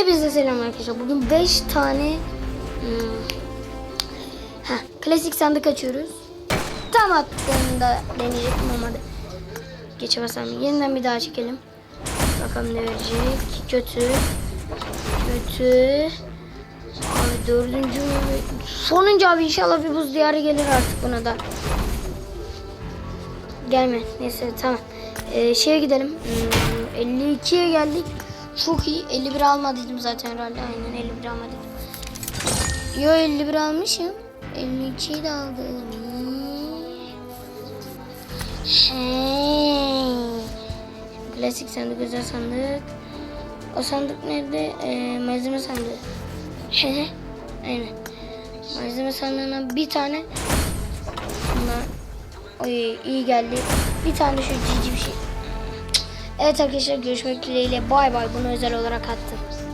Hepinize selam arkadaşlar. Bugün 5 tane hmm, heh, klasik sandık açıyoruz. Tam attığında deneyecektim olmadı. Geçemezsem yeniden bir daha çekelim. Bakalım ne verecek. Kötü. Kötü. Abi dördüncü? Sonuncu abi inşallah bir buz diyarı gelir artık buna da. Gelme. Neyse tamam. Ee, şeye gidelim. Hmm, 52'ye geldik. Çok iyi. 51 almadıydım zaten herhalde. Aynen 51 almadıydım. Yo 51 almışım. 52'yi de aldım. Hey. Klasik sandık, özel sandık. O sandık nerede? Ee, malzeme sandığı. He. Aynen. Malzeme sandığına bir tane bunlar Oy iyi geldi. Bir tane şu cici bir şey. Evet arkadaşlar görüşmek dileğiyle. Bay bay. Bunu özel olarak attım.